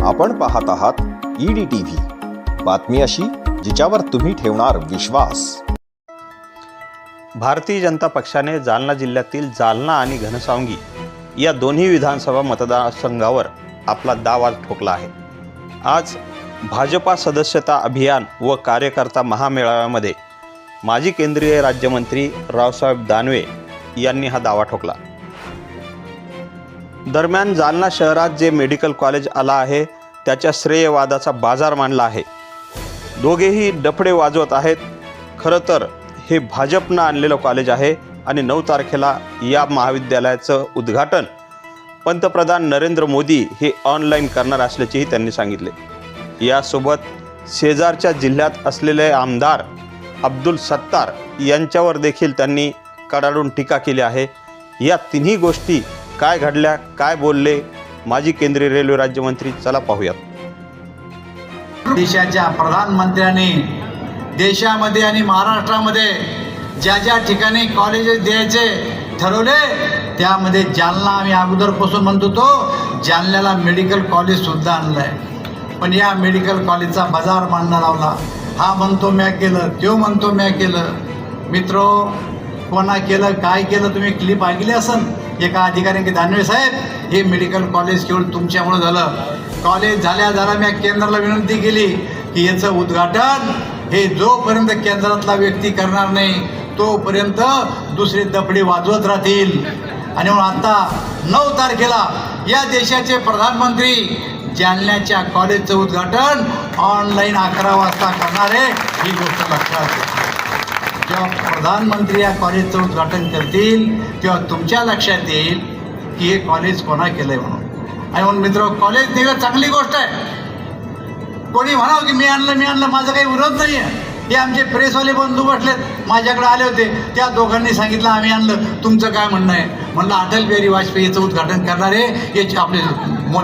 आपण पाहत आहात ईडी टी व्ही बातमी अशी जिच्यावर तुम्ही ठेवणार विश्वास. भारतीय जनता पक्षाने जालना जिल्ह्यातील जालना आणि घनसावंगी या दोन्ही विधानसभा मतदारसंघावर आपला दावा ठोकला आहे. आज भाजपा सदस्यता अभियान व कार्यकर्ता महामेळाव्यामध्ये माजी केंद्रीय राज्यमंत्री रावसाहेब दानवे यांनी हा दावा ठोकला. दरम्यान जालना शहरात जे मेडिकल कॉलेज आला आहे त्याच्या श्रेयवादाचा बाजार मांडला आहे. दोघेही डफडे वाजवत आहेत. खरं तर हे भाजपनं आणलेलं कॉलेज आहे आणि नऊ तारखेला या महाविद्यालयाचं उद्घाटन. पंतप्रधान नरेंद्र मोदी हे ऑनलाईन करणार असल्याचेही त्यांनी सांगितले. यासोबत शेजारच्या जिल्ह्यात असलेले आमदार अब्दुल सत्तार यांच्यावर देखील त्यांनी कडाडून टीका केली आहे. या तिन्ही गोष्टी काय घडल्या काय बोलले माजी केंद्रीय रेल्वे राज्यमंत्री चला पाहूयात. देशाच्या प्रधानमंत्र्यांनी देशामध्ये आणि महाराष्ट्रामध्ये ज्या ज्या ठिकाणी कॉलेजेस द्यायचे ठरवले त्यामध्ये जालना आम्ही अगोदरपासून म्हणत होतो जालन्याला मेडिकल कॉलेजसुद्धा आणलं आहे पण या मेडिकल कॉलेजचा बाजार मांडणं लावला. हा म्हणतो म्या केलं तो म्हणतो म्या केलं. मित्रो कोणा केलं काय केलं तुम्ही क्लिप ऐकली असन? एका अधिकाऱ्यांकी दानवे साहेब हे मेडिकल कॉलेज केवळ तुमच्यामुळं झालं. कॉलेज झाल्या झाल्या मी केंद्राला विनंती केली की याचं उद्घाटन हे जोपर्यंत केंद्रातला व्यक्ती करणार नाही तोपर्यंत दुसरे दपडे वाजवत राहतील. आणि म्हणून आता नऊ तारखेला या देशाचे प्रधानमंत्री जालन्याच्या कॉलेजचं उद्घाटन ऑनलाईन अकरा वाजता करणार आहे ही गोष्ट लक्षात जेव्हा प्रधानमंत्री या कॉलेजचं उद्घाटन करतील तेव्हा तुमच्या लक्षात येईल की हे कॉलेज कोणा केलं आहे म्हणून. आणि म्हणून मित्र कॉलेज निघणं चांगली गोष्ट आहे. कोणी म्हणावं की मी आणलं मी आणलं माझा काही विरोध नाही आहे हे आमचे प्रेसवाले बंधू बसलेत. माझ्याकडे आले होते. त्या दोघांनी सांगितलं आम्ही आणलं. तुमचं काय म्हणणं आहे? म्हणलं अटल बिहारी वाजपेयीचं उद्घाटन करणारे याचे आपले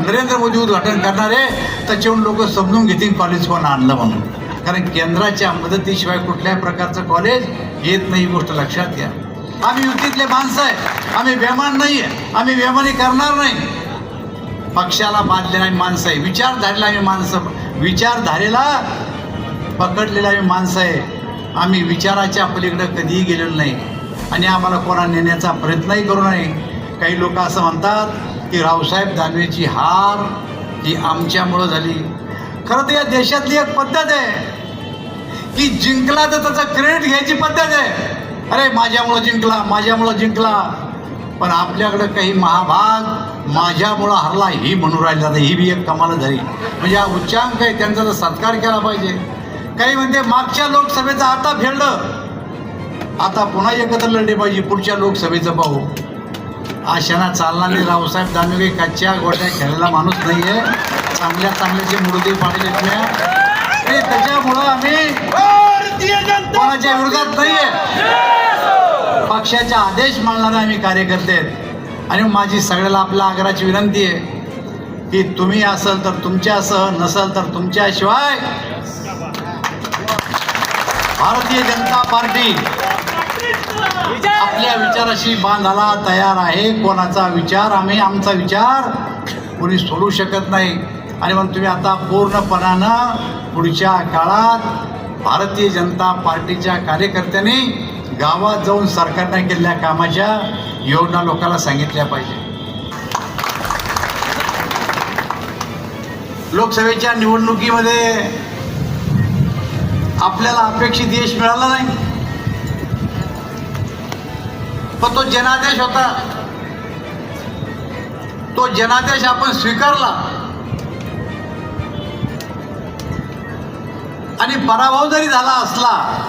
नरेंद्र मोदी उद्घाटन करणारे त्याच्याहून लोक समजून घेतील कॉलेज कोण आणलं म्हणून. कारण केंद्राच्या मदतीशिवाय कुठल्याही प्रकारचं कॉलेज येत नाही गोष्ट लक्षात घ्या. आम्ही युतीतले माणसं आहे. आम्ही बेमान नाही आहे आम्ही बेमानी करणार नाही. पक्षाला बांधलेला आम्ही माणसं आहे. विचारधारेला आम्ही माणसं विचारधारेला पकडलेला आम्ही माणसं आहे. आम्ही विचाराच्या पलीकडं कधीही गेलेलो नाही. आणि आम्हाला कोणा नेण्याचा प्रयत्नही करू नये. काही लोक असं म्हणतात की रावसाहेब दानवेची हार ही आमच्यामुळं झाली. खरं तर या देशातली एक पद्धत आहे की जिंकला तर त्याचा क्रेडिट घ्यायची पद्धत आहे. अरे माझ्यामुळं जिंकला माझ्यामुळं जिंकला. पण आपल्याकडं काही महाभाग माझ्यामुळं हरला ही म्हणून राहिला तर ही बी एक कमाल झाली. म्हणजे हा उच्चांक आहे त्यांचा तर सत्कार केला पाहिजे. काही म्हणते मागच्या लोकसभेचं आता फेडलं. आता पुन्हा एकत्र लढले पाहिजे पुढच्या लोकसभेचं पाहू. आशाना चालणार नाही रावसाहेब दानवे कच्च्या गोट्या खेळायला माणूस नाही आहे चांगल्या चांगल्याचे मुर्दे पाडले त्याच्यामुळं आम्ही कोणाच्या विरोधात नाही. पक्षाचे आदेश मानणारे आम्ही कार्यकर्ते आहेत. आणि माझी सगळ्याला आपल्या आग्रहाची विनंती आहे की तुम्ही असाल तर तुमच्यासह नसाल तर तुमच्याशिवाय भारतीय जनता पार्टी आपल्या विचाराशी बांधायला तयार आहे. कोणाचा विचार? आम्ही आमचा विचार कोणी सोडू शकत नाही. आणि म्हणून तुम्ही आता पूर्णपणानं पुढच्या काळात भारतीय जनता पार्टीच्या कार्यकर्त्यांनी गावात जाऊन सरकारने केलेल्या कामाच्या योजना लोकांना सांगितल्या पाहिजे. लोकसभेच्या निवडणुकीमध्ये आपल्याला अपेक्षित यश मिळाला नाही. पण तो जनादेश होता. तो जनादेश आपण स्वीकारला. आणि पराभव जरी झाला असला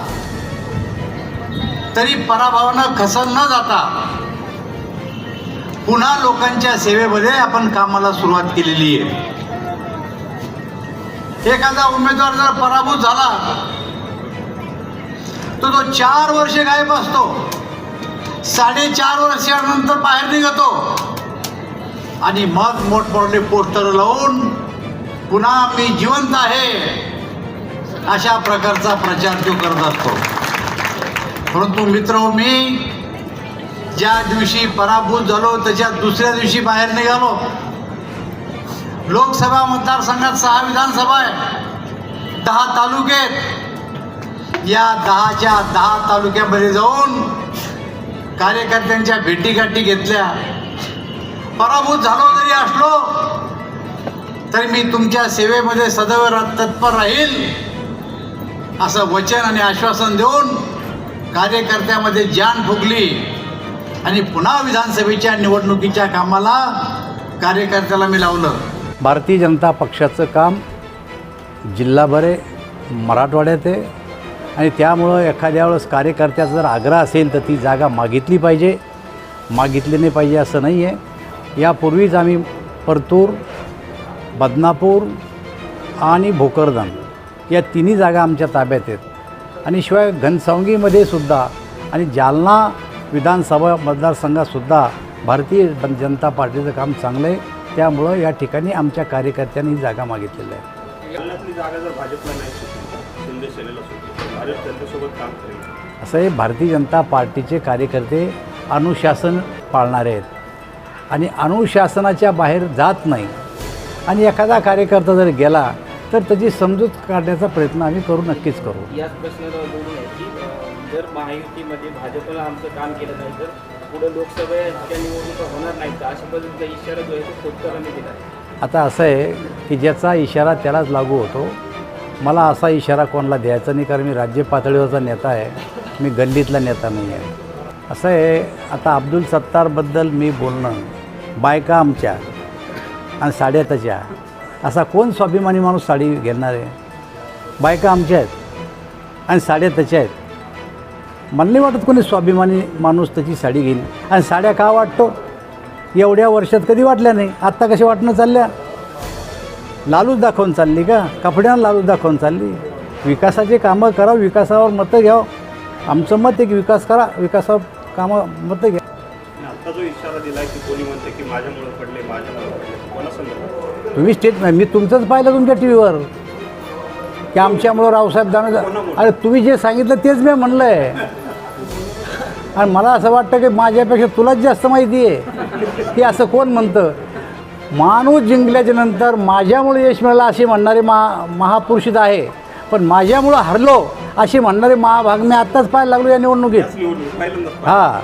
तरी पराभवानं खसन न जाता पुन्हा लोकांच्या सेवेमध्ये आपण कामाला सुरुवात केलेली आहे. एखादा उमेदवार जर पराभूत झाला तर तो चार वर्षे गायब असतो. साडेचार वर्षानंतर बाहेर निघतो. आणि मग मोठमोठे पोस्टर लावून पुन्हा मी जिवंत आहे अशा प्रकारचा प्रचार तो करत असतो. परंतु मित्र मी ज्या दिवशी पराभूत झालो त्याच्या दुसऱ्या दिवशी बाहेर निघालो. लोकसभा मतदारसंघात सहा विधानसभा आहे दहा तालुक्यात या दहाच्या दहा तालुक्यामध्ये जाऊन कार्यकर्त्यांच्या भेटीगाठी घेतल्या. पराभूत झालो जरी असलो तरी मी तुमच्या सेवेमध्ये सदैव तत्पर राहील असं वचन आणि आश्वासन देऊन कार्यकर्त्यामध्ये जान फुगली आणि पुन्हा विधानसभेच्या निवडणुकीच्या कामाला कार्यकर्त्याला मी लावलं. भारतीय जनता पक्षाचं काम जिल्हाभरे मराठवाड्यात आहे. आणि त्यामुळं एखाद्या वेळेस कार्यकर्त्याचा जर आग्रह असेल तर ती जागा मागितली पाहिजे. मागितली नाही पाहिजे असं नाही आहे. यापूर्वीच आम्ही परतूर बदनापूर आणि भोकरदन या तिन्ही जागा आमच्या ताब्यात आहेत. आणि शिवाय घनसावंगीमध्ये सुद्धा आणि जालना विधानसभा मतदारसंघातसुद्धा भारतीय जन- जनता पार्टीचं काम चांगलं आहे. त्यामुळं या ठिकाणी आमच्या कार्यकर्त्यांनी ही जागा मागितलेली आहे. असं हे भारतीय जनता पार्टीचे कार्यकर्ते अनुशासन पाळणारे आहेत. आणि अनुशासनाच्या बाहेर जात नाही. आणि एखादा कार्यकर्ता जर गेला तर त्याची समजूत काढण्याचा प्रयत्न आम्ही करू नक्कीच करू. याच प्रश्नाला बोलून आहे की अ, जर महायुतीमध्ये भाजपला आमचं काम केलं नाही तर पुढे लोकसभेच्या निवडणुका होणार नाहीत का? अशा पद्धतीचा इशारा जो आहे तो खोतकरांनी दिला आहे. आता असं आहे की ज्याचा इशारा त्यालाच लागू होतो. मला असा इशारा कोणाला द्यायचा नाही कारण मी राज्य पातळीवरचा नेता आहे. मी गल्लीतला नेता नाही आहे. असं आहे आता अब्दुल सत्तारबद्दल मी बोलणं बायका आमच्या आणि साड्या त्याच्या असा कोण स्वाभिमानी माणूस साडी घेणार आहे? बायका आमच्या आहेत आणि साड्या त्याच्या आहेत. मला वाटत कोणी स्वाभिमानी माणूस त्याची साडी घेईल. आणि साड्या का वाटतो? एवढ्या वर्षात कधी वाटल्या नाही? आत्ता कशा वाटणं चालल्या? लालूच दाखवून चालली का? कपड्यानं लालूच दाखवून चालली. विकासाचे कामं करा विकासावर मतं घ्यावं. आमचं मत आहे की विकास करा विकासावर कामं मतं घ्या. आता जो इशारा दिला की कोणी म्हणते की माझ्यामुळे पडले माझ्यामुळे पडले कोणा संदर्भात तुम्ही स्टेट मी तुमचंच पाहिलं तुमच्या टी व्हीवर की आमच्यामुळं रावसाहेब जाणं अरे तुम्ही जे सांगितलं तेच मी म्हणलं आहे आणि मला असं वाटतं की माझ्यापेक्षा तुलाच जास्त माहिती आहे. की असं कोण म्हणतं? माणूस जिंकल्याच्या नंतर माझ्यामुळे यश मिळालं असे म्हणणारे मा महापुरुषित आहे. पण माझ्यामुळं हरलो अशी म्हणणारे महाभाग मी आत्ताच पाहायला लागलो या निवडणुकीत. हां.